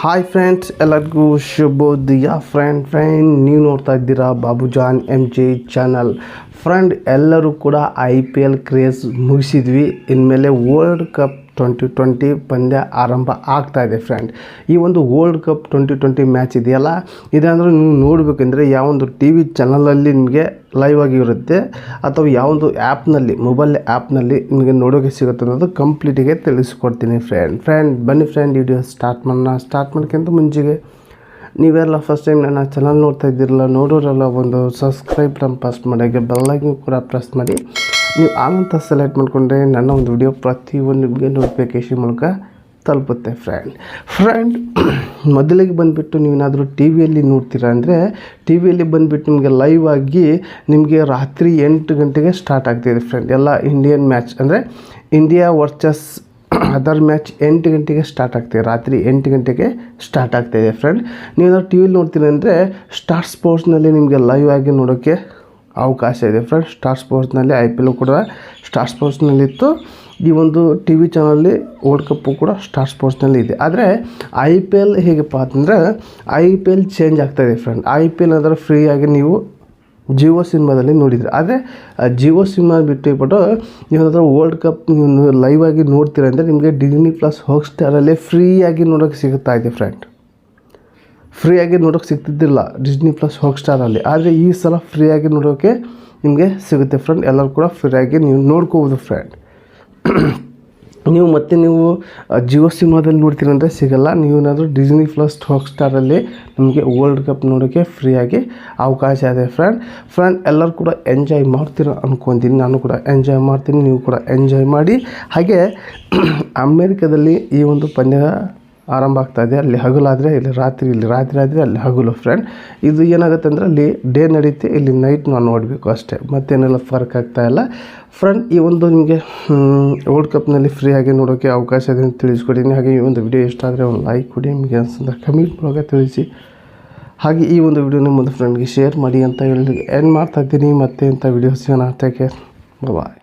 Hi friends ಎಲ್ಲರಿಗೂ ಶುಭೋದಯ friend friend ನೀವು ನೋಡ್ತಾ ಇದ್ದೀರಾ Babujan M J channel friend ಎಲ್ಲರೂ ಕೂಡ ಐ ಪಿ ಎಲ್ ಕ್ರೇಜ್ ಮುಗಿಸಿದ್ವಿ. ಇನ್ಮೇಲೆ ವರ್ಲ್ಡ್ ಕಪ್ ಟ್ವೆಂಟಿ ಟ್ವೆಂಟಿ ಪಂದ್ಯ ಆರಂಭ ಆಗ್ತಾ ಇದೆ ಫ್ರೆಂಡ್ ಈ ಒಂದು world cup twenty twenty match ಇದೆಯಲ್ಲ? ಇದಂದ್ರೆ ನೀವು ನೋಡಬೇಕಂದ್ರೆ ಯಾವೊಂದು ಟಿ ವಿ ಚಾನಲಲ್ಲಿ ನಿಮಗೆ ಲೈವ್ ಆಗಿ ಇರುತ್ತೆ. ಅಥವಾ ಯಾವೊಂದು ಆ್ಯಪ್ನಲ್ಲಿ ಮೊಬೈಲ್ ಆ್ಯಪ್ನಲ್ಲಿ ನಿಮಗೆ ನೋಡೋಕೆ ಸಿಗುತ್ತೆ ಅನ್ನೋದು ಕಂಪ್ಲೀಟಿಗೆ ತಿಳಿಸ್ಕೊಡ್ತೀನಿ ಫ್ರೆಂಡ್ ಫ್ರೆಂಡ್ ಬನ್ನಿ ಫ್ರೆಂಡ್ ವಿಡಿಯೋ ಸ್ಟಾರ್ಟ್ ಮಾಡೋಣ. ಸ್ಟಾರ್ಟ್ ಮಾಡೋಕ್ಕಿಂತ ಮುಂಚೆಗೆ ನೀವೆಲ್ಲ ಫಸ್ಟ್ ಟೈಮ್ ನನ್ನ ಚಾನಲ್ ನೋಡ್ತಾ ಇದ್ದಿರಲ್ಲ, ನೋಡೋರೆಲ್ಲ ಒಂದು ಸಬ್ಸ್ಕ್ರೈಬ್ ನಮ್ಮ ಫಸ್ಟ್ ಮಾಡಿ ಬೆಲ್ಲೈಕನ್ ಕೂಡ ಪ್ರೆಸ್ ಮಾಡಿ. ನೀವು ಆನಂತ ಸೆಲೆಕ್ಟ್ ಮಾಡಿಕೊಂಡ್ರೆ ನನ್ನ ಒಂದು ವಿಡಿಯೋ ಪ್ರತಿಯೊಂದು ನಿಮಗೆ ನೋಟಿಫಿಕೇಶನ್ ಮೂಲಕ ತಲುಪುತ್ತೆ ಫ್ರೆಂಡ್ ಫ್ರೆಂಡ್ ಮೊದಲಿಗೆ ಬಂದುಬಿಟ್ಟು ನೀವೇನಾದರೂ ಟಿ ವಿಯಲ್ಲಿ ನೋಡ್ತೀರಾ ಅಂದರೆ ಟಿ ವಿಯಲ್ಲಿ ಬಂದುಬಿಟ್ಟು ನಿಮಗೆ ಲೈವ್ ಆಗಿ ನಿಮಗೆ ರಾತ್ರಿ ಎಂಟು ಗಂಟೆಗೆ ಸ್ಟಾರ್ಟ್ ಆಗ್ತಿದೆ ಫ್ರೆಂಡ್ ಎಲ್ಲ ಇಂಡಿಯನ್ ಮ್ಯಾಚ್ ಅಂದರೆ ಇಂಡಿಯಾ ವರ್ಚಸ್ ಅದರ್ ಮ್ಯಾಚ್ ಎಂಟು ಗಂಟೆಗೆ ಸ್ಟಾರ್ಟ್ ಆಗ್ತಿದೆ ರಾತ್ರಿ ಎಂಟು ಗಂಟೆಗೆ ಸ್ಟಾರ್ಟ್ ಆಗ್ತಾಯಿದೆ ಫ್ರೆಂಡ್ ನೀವು ಟಿ ವಿಲಿ ನೋಡ್ತೀನಿ ಅಂದರೆ ಸ್ಟಾರ್ ಸ್ಪೋರ್ಟ್ಸ್ನಲ್ಲಿ ನಿಮಗೆ ಲೈವ್ ಆಗಿ ನೋಡೋಕ್ಕೆ ಅವಕಾಶ ಇದೆ ಫ್ರೆಂಡ್ ಸ್ಟಾರ್ ಸ್ಪೋರ್ಟ್ಸ್ನಲ್ಲಿ ಐ ಪಿ ಎಲ್ ಕೂಡ ಸ್ಟಾರ್ ಸ್ಪೋರ್ಟ್ಸ್ನಲ್ಲಿತ್ತು ಈ ಒಂದು ಟಿ ವಿ ಚಾನಲ್ಲಿ ವರ್ಲ್ಡ್ ಕಪ್ಪು ಕೂಡ ಸ್ಟಾರ್ ಸ್ಪೋರ್ಟ್ಸ್ನಲ್ಲಿ ಇದೆ. ಆದರೆ ಐ ಪಿ ಎಲ್ ಹೇಗಪ್ಪ ಅಂತಂದರೆ ಐ ಪಿ ಎಲ್ ಚೇಂಜ್ ಆಗ್ತಾಯಿದೆ ಫ್ರೆಂಡ್ ಐ ಪಿ ಎಲ್ ಅಂದರೆ ಫ್ರೀಯಾಗಿ ನೀವು ಜಿಯೋ ಸಿನಿಮಾದಲ್ಲಿ ನೋಡಿದ್ರಿ. ಆದರೆ ಜಿಯೋ ಸಿನಿಮಾ ಬಿಟ್ಟು ನೀವು ನೀವೇನಾದರೂ ವರ್ಲ್ಡ್ ಕಪ್ ನೀವು ಲೈವ್ ಆಗಿ ನೋಡ್ತೀರ ಅಂದರೆ ನಿಮಗೆ ಡಿಸ್ನಿ ಪ್ಲಸ್ ಹಾಟ್ ಸ್ಟಾರಲ್ಲೇ ಫ್ರೀಯಾಗಿ ನೋಡೋಕ್ಕೆ ಸಿಗುತ್ತಾ ಇದೆ ಫ್ರೆಂಡ್ ಫ್ರೀಯಾಗಿ ನೋಡೋಕ್ಕೆ ಸಿಗ್ತಿದ್ದಿಲ್ಲ. ಡಿಸ್ನಿ ಪ್ಲಸ್ ಹಾಟ್ಸ್ಟಾರಲ್ಲಿ ಆದರೆ ಈ ಸಲ ಫ್ರೀಯಾಗಿ ನೋಡೋಕ್ಕೆ ನಿಮಗೆ ಸಿಗುತ್ತೆ ಫ್ರೆಂಡ್ ಎಲ್ಲರೂ ಕೂಡ ಫ್ರೀಯಾಗಿ ನೀವು ನೋಡ್ಕೋಬೋದು ಫ್ರೆಂಡ್ ನೀವು ಮತ್ತೆ ನೀವು ಜಿಯೋ ಸಿನಿಮಾದಲ್ಲಿ ನೋಡ್ತೀರ ಅಂದರೆ ಸಿಗಲ್ಲ. ನೀವೇನಾದರೂ ಡಿಸ್ನಿ ಪ್ಲಸ್ ಹಾಟ್ಸ್ಟಾರಲ್ಲಿ ಸ್ಟಾರಲ್ಲಿ ನಿಮಗೆ ವರ್ಲ್ಡ್ ಕಪ್ ನೋಡೋಕ್ಕೆ ಫ್ರೀಯಾಗಿ ಅವಕಾಶ ಇದೆ ಫ್ರೆಂಡ್ ಫ್ರೆಂಡ್ ಎಲ್ಲರೂ ಕೂಡ ಎಂಜಾಯ್ ಮಾಡ್ತೀರ ಅಂದ್ಕೊತೀನಿ ನಾನು ಕೂಡ ಎಂಜಾಯ್ ಮಾಡ್ತೀನಿ, ನೀವು ಕೂಡ ಎಂಜಾಯ್ ಮಾಡಿ. ಹಾಗೆ, ಅಮೇರಿಕಾದಲ್ಲಿ ಈ ಒಂದು ಪಂದ್ಯ ಆರಂಭ ಆಗ್ತಾ ಇದೆ. ಅಲ್ಲಿ ಹಗಲಾದರೆ, ಇಲ್ಲಿ ರಾತ್ರಿ ಇಲ್ಲಿ ರಾತ್ರಿ ಆದರೆ ಅಲ್ಲಿ ಹಗಲು ಫ್ರೆಂಡ್ ಇದು ಏನಾಗುತ್ತೆ ಅಂದರೆ ಅಲ್ಲಿ ಡೇ ನಡೀತೆ, ಇಲ್ಲಿ ನೈಟ್ ನಾವು ನೋಡಬೇಕು ಅಷ್ಟೇ. ಮತ್ತೇನೆಲ್ಲ ಫರ್ಕ್ ಆಗ್ತಾಯಿಲ್ಲ ಫ್ರೆಂಡ್ ಈ ಒಂದು ನಿಮಗೆ ವರ್ಲ್ಡ್ ಕಪ್ನಲ್ಲಿ ಫ್ರೀಯಾಗಿ ನೋಡೋಕ್ಕೆ ಅವಕಾಶ ಇದೆ ಅಂತ ತಿಳಿಸ್ಕೊಡಿನಿ ಹಾಗೆ ಈ ಒಂದು ವಿಡಿಯೋ ಇಷ್ಟ ಆದರೆ ಒಂದು ಲೈಕ್ ಕೊಡಿ, ನಿಮಗೆ ಅನ್ಸಂದ್ರೆ ಕಮೆಂಟ್ ಮೂಲಕ ತಿಳಿಸಿ. ಹಾಗೆ ಈ ಒಂದು ವಿಡಿಯೋ ನಿಮ್ಮದು ಫ್ರೆಂಡ್ಗೆ ಶೇರ್ ಮಾಡಿ ಅಂತ ಹೇಳಿ ಏನು ಮಾಡ್ತಾ ಇದ್ದೀನಿ. ಮತ್ತೆ ಇಂಥ ವಿಡಿಯೋಸ್ ಕೇರ್ ಬಾಯ್